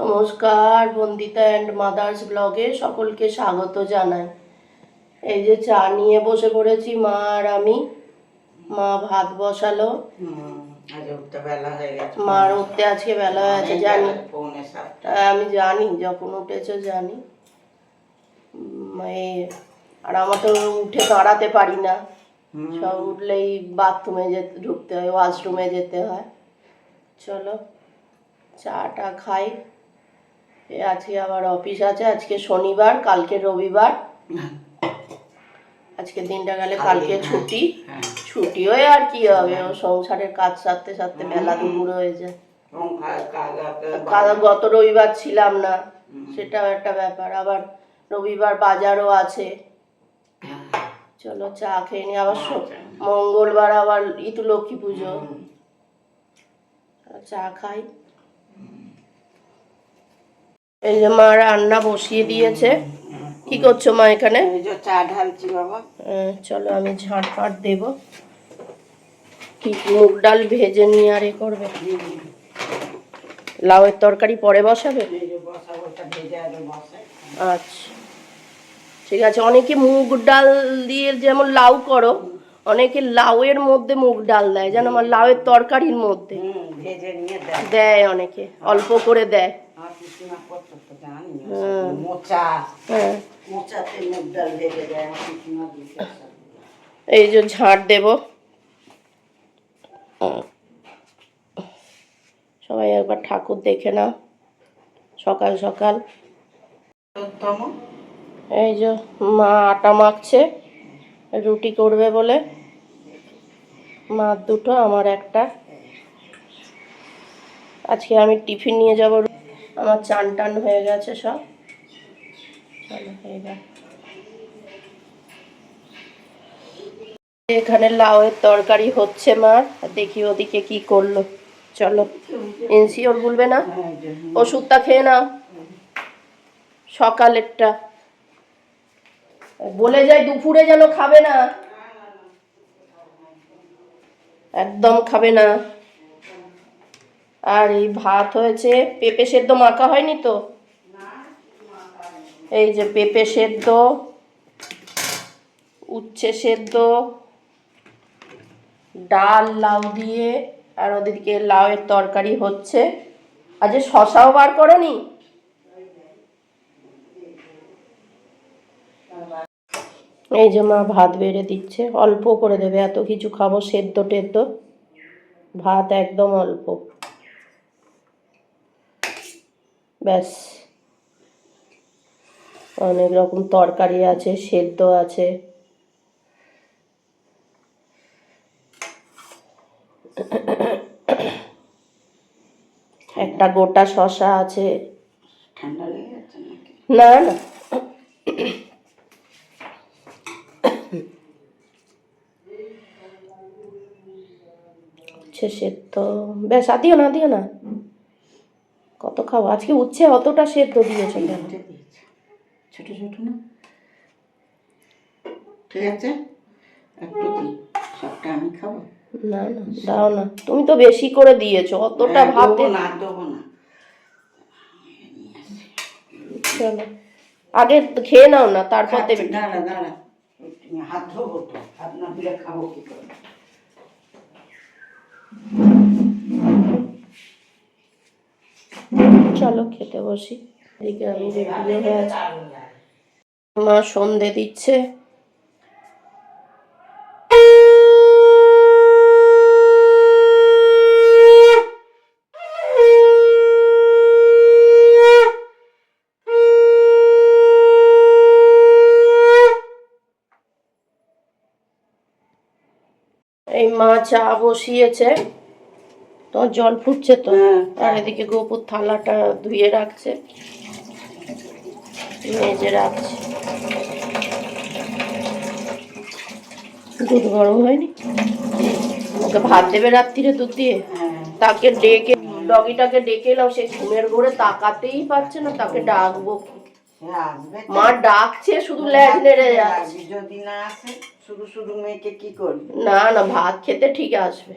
নমস্কার Bandita and mother's ব্লগে সকলকে স্বাগত জানাই। এই যে চা নিয়ে বসে পড়েছি মা আর আমি। মা ভাত বসালো। হুম, বেলা হয়ে গেছে। মার উঠতে আজকে বেলা হয়ে আছে জানি। তা আমি জানি যখন উঠেছো জানি। আর আমার তো উঠে দাঁড়াতে পারি না। সব উঠলেই বাথরুমে যেতে ঢুকতে হয় ওয়াশরুমে যেতে হয়। চলো চাটা খাই। আজকে আবার অফিস আছে আজকে শনিবার কালকে রবিবার। আজকে দিনটা গেলে কালকে ছুটি। হ্যাঁ। ছুটি হয়ে আর কি হবে ও সংসারের কাজ সারতে সারতে বেলা দুপুর হয়ে যায়। গত রবিবার ছিলাম না সেটাও একটা ব্যাপার। আবার রবিবার বাজারও আছে। চলো চা খেয়ে নি আবার মঙ্গলবার আবার ইতু লক্ষ্মী পুজো। চা খাই। এই যে মা রান্না বসিয়ে দিয়েছে। কি করছ মা এখানে? চা ঢালছি বাবা। চলো আমি ঝাড় ফাট দেবো। কি মুগ ডাল ভেজে নিয়ে আর এ করবে? লাউয়ের তরকারি পরে বসাবে? আচ্ছা। ঠিক আছে অনেকে মুগ ডাল দিয়ে যেমন লাউ করো অনেকে লাউয়ের মধ্যে মুগ ডাল দেয়। যেন আমার লাউয়ের তরকারির মধ্যে দেয় অনেকে অল্প করে দেয়। হ্যাঁ এই যে ঝাড় দেব সবাই একবার ঠাকুর দেখে নাও সকাল সকাল এই যে মা আটা মাখছে রুটি করবে বলে মার দুটো আমার একটা আজকে আমি টিফিন নিয়ে যাব আমার চান টান হয়ে গেছে সব। এখানে লাউয়ের তরকারি হচ্ছে আর দেখি ওদিকে কি করল। চলো ইনসিওর বলবে না? ওষুধটা খেয়ে নাও। সকালেরটা। বলে যায় দুপুরে যেন খাবে না। একদম খাবে না। আর এই ভাত হয়েছে পেঁপে সেদ্ধ মাখা হয়নি তো? এই যে পেঁপে সেদ্ধ, উচ্ছে সেদ্ধ, ডাল, লাউ দিয়ে, আর ওদিকে লাউয়ের তরকারি হচ্ছে। আজ শশাও বার করনি? এই যে মা ভাত বেড়ে দিচ্ছে, অল্প করে দেবে, এত কিছু খাব সেদ্ধ টেদ্ধ। ভাত একদম অল্প। ব্যাস। অনেক রকম তরকারি আছে সেদ্ধ আছে। একটা গোটা শশা আছে। না না। সেদ্ধ। ব্যাস আর দিও না দিও না। কত খাব? আজকে উচ্ছে অতটা সেদ্ধ দিয়েছে কেন? দিয়েছে। ছোট ছোট না? ঠিক আছে? একটু দিই সবটা আমি খাব? না না দাও না। তুমি তো বেশি করে দিয়েছ অতটা হ্যাঁ, ভাতে দেবো না দেবো না। চলো। আগে খেয়ে নাও না তারপর দেবে। দাঁড়া হাত ধোবো তো হাত না দিলে খাব কি করে? চলো খেতে বসি। এদিকে আমি রেডি হয়ে আছি। মা সন্ধে দিচ্ছে। এই মা চা বসিয়েছে। তোমার জল ফুটছে তো। হ্যাঁ। আর এদিকে গোপুর থালাটা ধুয়ে রাখছে। মেজে রাখছে। দুধ গরম হয়নি? ওকে ভাত দেবে রাত্রিরে দুধ দিয়ে? হ্যাঁ। তাকে ডেকে ডগিটাকে ডেকে এলাম সে ঘুমের ঘরে তাকাতেই পারছে না তাকে ডাকবো তো। মা ডাকছে শুধু ল্যাজ নেড়ে যাচ্ছে। যদি না আসে শুধু শুধু মেয়েকে কি করবি? না না ভাত খেতে ঠিক আসবে।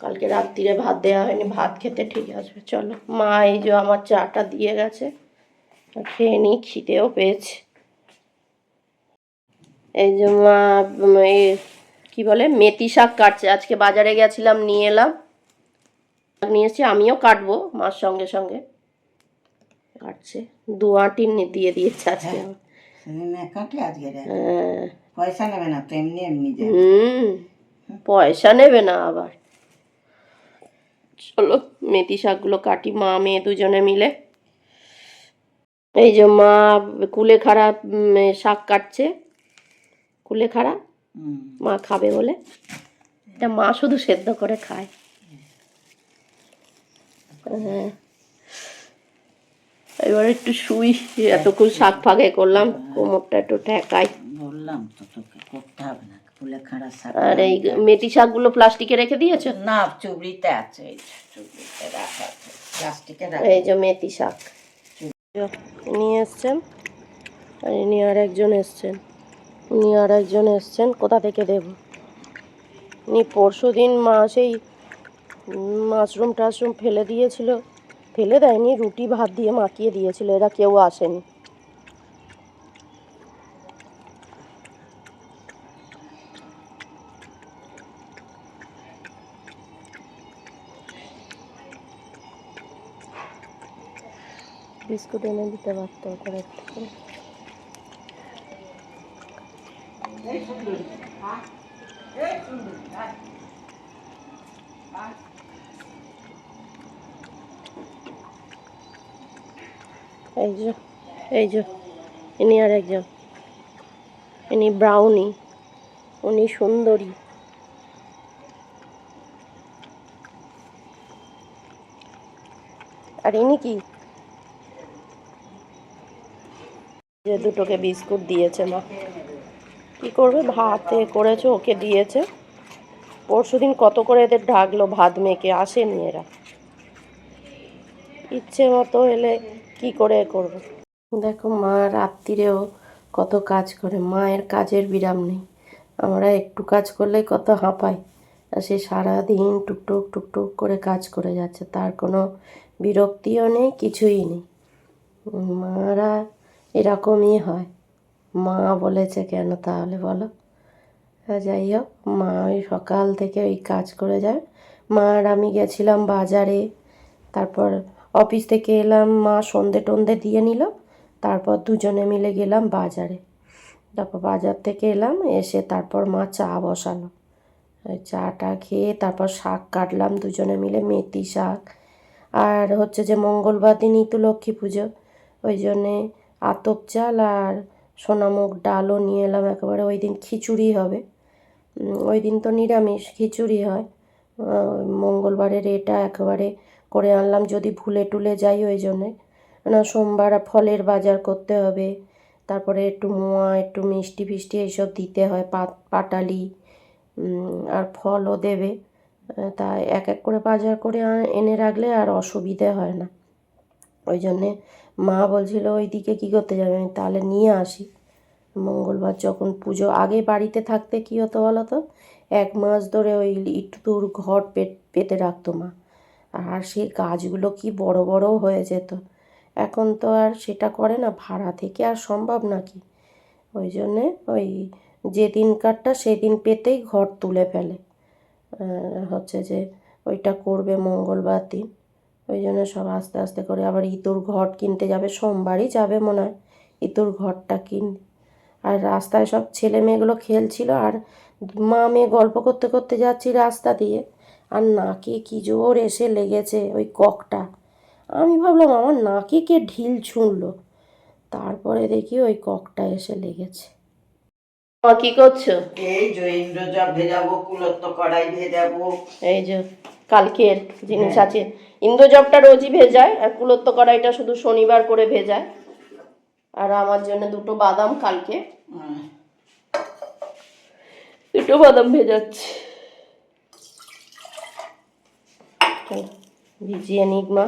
কালকে রাত্রিরে ভাত দেওয়া হয়নি ভাত খেতে ঠিক আসবে। চলো মা এই যে আমার চাটা দিয়ে গেছে খেয়ে নিই খিদেও পেয়েছে। এই যে মা এই কি বলে মেথি শাক কাটছে। আজকে বাজারে গেছিলাম নিয়ে এলাম। শাক নিয়ে এসেছি আমিও কাটবো মার সঙ্গে সঙ্গে। কাটছে দু আঁটি দিয়ে দিয়েছে আজকে। হ্যাঁ পয়সা নেবে না এমনি এমনি হুম পয়সা নেবে না আবার। চলো মেথি শাকগুলো কাটি মা মেয়ে দুজনে মিলে। এই যে মা কুলে খাড়া শাক কাটছে। কুলে খাড়া মা খাবে বলে। এটা মা শুধু সেদ্ধ করে খায়। হ্যাঁ। এবার একটু শুই এতক্ষণ শাক ফাঁকে করলাম কোমরটা একটু ঠেকাই। বললাম তো তোকে করতে হবে না। ফুলে খাড়া শাক আর এই মেথি শাকগুলো প্লাস্টিকে রেখে দিয়েছ? না চুবড়িতে আছে এই যে, চুবড়িতে রাখা আছে প্লাস্টিকে রাখা এই যে মেথি শাক। নিয়ে এসছেন আর ইনি আর একজন এসছেন। উনি আর একজন এসছেন কোথা থেকে দেব? উনি পরশু দিন মা সেই মাশরুম টাশরুম ফেলে দিয়েছিল। ফেলে দেয়নি রুটি ভাত দিয়ে মাখিয়ে দিয়েছিল এরা কেউ আসেনি। বিস্কুট এনে দিতে পারতো। এই যে এই যে, ইনি আর একজন। ইনি ব্রাউনি, উনি সুন্দরী। আর ইনি কি? যে দুটোকে বিস্কুট দিয়েছে মা। কি করবে? ভাতে করেছে, ওকে দিয়েছে। পরশুদিন কত করে এদের ঢাকলো, ভাত মেখে, আসেনি এরা। ইচ্ছে মতো এলে কি করে করবে? দেখো মা, রাত্রিরেও কত কাজ করে। মায়ের কাজের বিরাম নেই। আমরা একটু কাজ করলেই কত হাঁপাই। আর সে সারাদিন টুকটুক টুকটুক করে কাজ করে যাচ্ছে। তার কোনো বিরক্তিও নেই, কিছুই নেই। মারা এরকমই হয়। মা বলেছে কেন তাহলে বলো? যাই হোক, মা ওই সকাল থেকে ওই কাজ করে যায়। মা আর আমি গেছিলাম বাজারে। তারপর অফিস থেকে এলাম, মা সন্ধে টন্ধে দিয়ে নিল। তারপর দুজনে মিলে গেলাম বাজারে। তারপর বাজার থেকে এলাম, এসে তারপর মা চা বসালো। চাটা খেয়ে তারপর শাক কাটলাম, দুজনে মিলে মেথি শাক। আর হচ্ছে যে মঙ্গলবার দিনই তো লক্ষ্মী পুজো। ওই জন্যে আতপ চাল আর সোনামুখ ডালও নিয়ে এলাম একেবারে ওই দিন খিচুড়ি হবে। ওই দিন তো নিরামিষ খিচুড়ি হয়। মঙ্গলবারের এটা একেবারে করে আনলাম যদি ভুলে টুলে যাই ওই জন্যে। না সোমবার ফলের বাজার করতে হবে তারপরে একটু মোয়া একটু মিষ্টি ফিষ্টি এইসব দিতে হয় পাটালি আর ফলও দেবে। আহ, তা এক এক করে বাজার করে এনে রাখলে আর অসুবিধে হয় না। ওই জন্যে মা বলছিল ওই দিকে কী করতে যাবে? আমি তাহলে নিয়ে আসি। মঙ্গলবার যখন পুজো, আগে বাড়িতে থাকতে কী হতো বলো তো এক মাস ধরে ওই ইটুর ঘর পেতে রাখতো মা। আর সেই গাছগুলো কি বড় বড় হয়ে যেত। এখন তো আর সেটা করে না, ভাড়া থেকে আর সম্ভব নাকি? ওই জন্যে ওই যেদিনকারটা সেদিন পেতেই ঘর তুলে ফেলে। হচ্ছে যে ওইটা করবে মঙ্গলবার দিন। ওই জন্য সব আস্তে আস্তে করে আবার ইতুর ঘট কিনতে যাবে সোমবারই যাবে মনে হয় ইতুর ঘরটা কিন। আর রাস্তায় সব ছেলে মেয়েগুলো খেলছিল আর মা মেয়ে গল্প করতে করতে যাচ্ছি রাস্তা দিয়ে আর নাকে কি জোর এসে লেগেছে ওই ককটা। আমি ভাবলাম আমার নাকে কে ঢিল ছুঁড়লো তারপরে দেখি ওই ককটা এসে লেগেছে। কি করছ? এই যে ইন্দ্রজব ভেজাবো কুলত্ব কড়াই ভেজাবো। এই যে কালকের জিনিস আছে ইন্দ্রজবটা রোজই ভেজায় আর কুলত্ব কড়াইটা শুধু শনিবার করে ভেজায়। আর আমার জন্য দুটো বাদাম কালকে। দুটো বাদাম ভেজাচ্ছি। ভিজিয়ে নিক মা।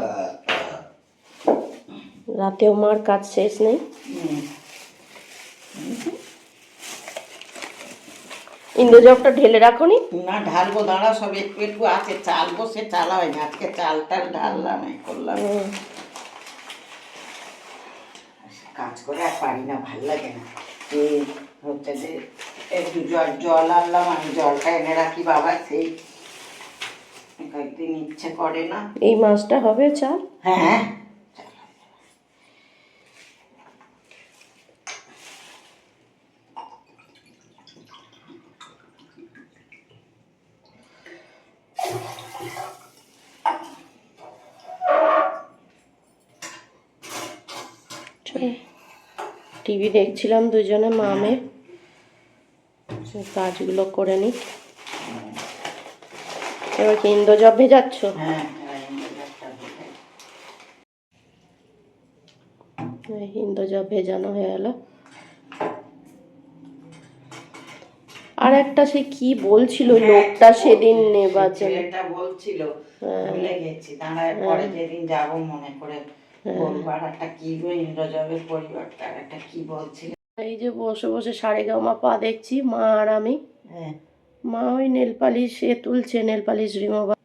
রাতেও মার কাজ শেষ নেই। ইন্দ্রজবটা ঢেলে রাখো নি না ঢালবো দাঁড়া সব একটু একটু আছে চালবো সে চালা হয় না আজকে চালটা ঢাললাম এই করলাম। কাজ করে আর পারি না ভালো লাগে না। এই হচ্ছে যে একটু জল জল আনলাম আমি জলটা এনে রাখি বাবা সেই কয়েকদিন ইচ্ছে করে না। এই মাছটা হবে চাল? হ্যাঁ। টিভি দেখছিলাম দুজনে মামে কাজগুলো করে নি এবার কি ইন্দ্রজব ভেজাচ্ছ? হ্যাঁ হ্যাঁ, ইন্দ্রজব ভেজানো হয়ে গেল। আর একটা সে কি বলছিল লোকটা সেদিন নেবার জন্য ছেলেটা বলছিল ভুলে গেছি দাঁড়ায় পরে যেদিন যাব মনে করে বলব একটা কি গো ইন্দ্রজবের পরিবারটা একটা কি বলছিল? এই যে বসে বসে সারে গামা পা দেখছি মা আর আমি। হ্যাঁ। মা ওই নেল পালিশ এ তুলছে নেল পালিশ রিমোভার।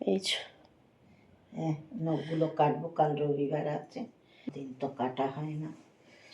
এই। হ্যাঁ নখগুলো কাটবো কাল রবিবার আছে। দিন তো কাটা হয় না।